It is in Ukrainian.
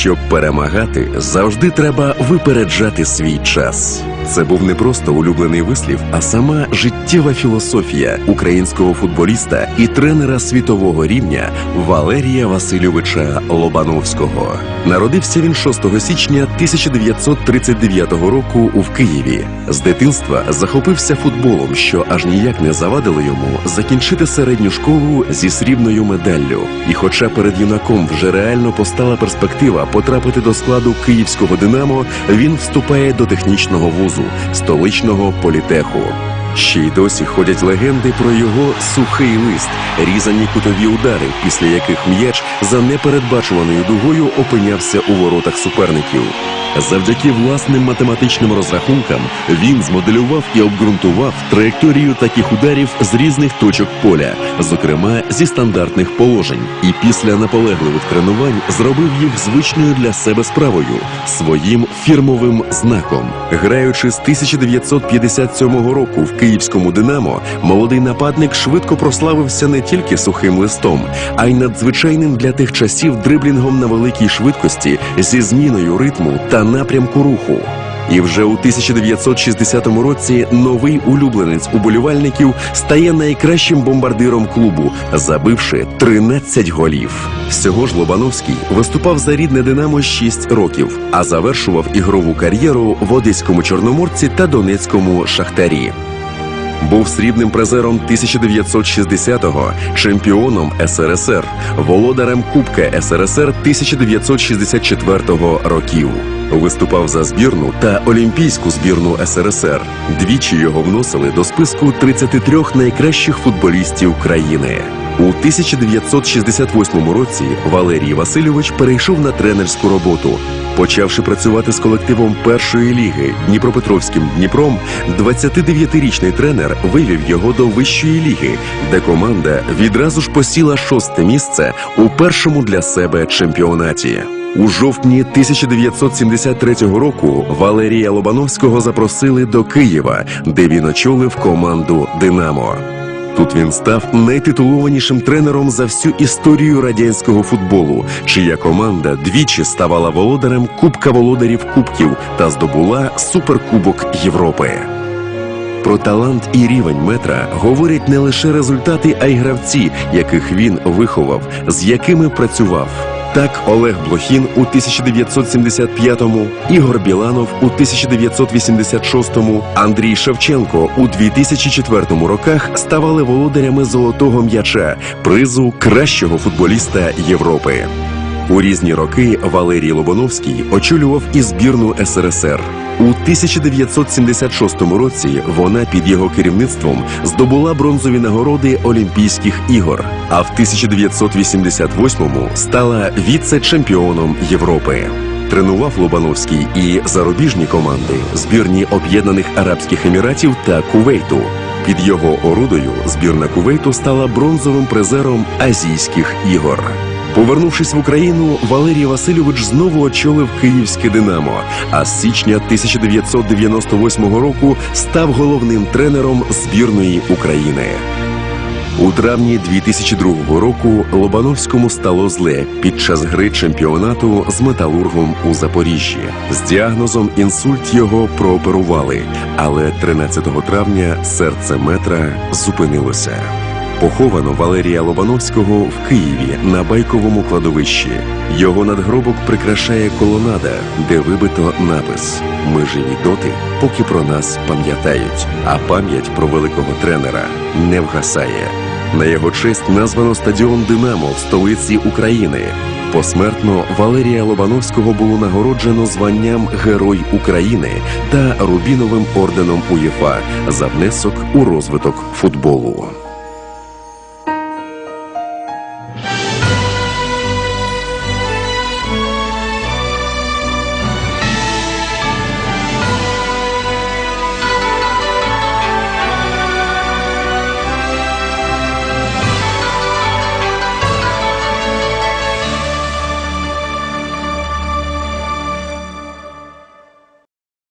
Щоб перемагати, завжди треба випереджати свій час. Це був не просто улюблений вислів, а сама життєва філософія українського футболіста і тренера світового рівня Валерія Васильовича Лобановського. Народився він 6 січня 1939 року у Києві. З дитинства захопився футболом, що аж ніяк не завадило йому закінчити середню школу зі срібною медаллю. І хоча перед юнаком вже реально постала перспектива потрапити до складу київського Динамо, він вступає до технічного вузу столичного політеху. Ще й досі ходять легенди про його сухий лист, різані кутові удари, після яких м'яч за непередбачуваною дугою опинявся у воротах суперників. Завдяки власним математичним розрахункам він змоделював і обґрунтував траєкторію таких ударів з різних точок поля, зокрема зі стандартних положень, і після наполегливих тренувань зробив їх звичною для себе справою своїм фірмовим знаком. Граючи з 1957 року в київському Динамо, молодий нападник швидко прославився не тільки сухим листом, а й надзвичайним для тих часів дриблінгом на великій швидкості зі зміною ритму та напрямку руху. І вже у 1960 році новий улюбленець уболівальників стає найкращим бомбардиром клубу, забивши 13 голів. Всього ж Лобановський виступав за рідне Динамо 6 років, а завершував ігрову кар'єру в Одеському Чорноморці та Донецькому Шахтарі. Був срібним призером 1960-го, чемпіоном СРСР, володарем Кубка СРСР 1964 років. Виступав за збірну та олімпійську збірну СРСР. Двічі його вносили до списку 33 найкращих футболістів країни. У 1968 році Валерій Васильович перейшов на тренерську роботу. Почавши працювати з колективом першої ліги Дніпропетровським Дніпром, 29-річний тренер вивів його до вищої ліги, де команда відразу ж посіла шосте місце у першому для себе чемпіонаті. У жовтні 1973 року Валерія Лобановського запросили до Києва, де він очолив команду Динамо. Тут він став найтитулованішим тренером за всю історію радянського футболу, чия команда двічі ставала володарем Кубка володарів Кубків та здобула Суперкубок Європи. Про талант і рівень метра говорять не лише результати, а й гравці, яких він виховав, з якими працював. Так, Олег Блохін у 1975-му, Ігор Біланов у 1986-му, Андрій Шевченко у 2004 роках ставали володарями золотого м'яча, призу кращого футболіста Європи. У різні роки Валерій Лобановський очолював і збірну СРСР. У 1976 році вона під його керівництвом здобула бронзові нагороди Олімпійських ігор, а в 1988-му стала віце-чемпіоном Європи. Тренував Лобановський і зарубіжні команди збірні Об'єднаних Арабських Еміратів та Кувейту. Під його орудою збірна Кувейту стала бронзовим призером азійських ігор. Повернувшись в Україну, Валерій Васильович знову очолив київське Динамо. А з січня 1998 року став головним тренером збірної України. У травні 2002 року Лобановському стало зле під час гри чемпіонату з металургом у Запоріжжі. З діагнозом інсульт його прооперували, але 13 травня серце метра зупинилося. Поховано Валерія Лобановського в Києві на байковому кладовищі. Його надгробок прикрашає колонада, де вибито напис: Ми живі доти, поки про нас пам'ятають. А пам'ять про великого тренера не вгасає. На його честь названо стадіон Динамо в столиці України. Посмертно Валерія Лобановського було нагороджено званням Герой України та Рубіновим орденом УЄФА за внесок у розвиток футболу.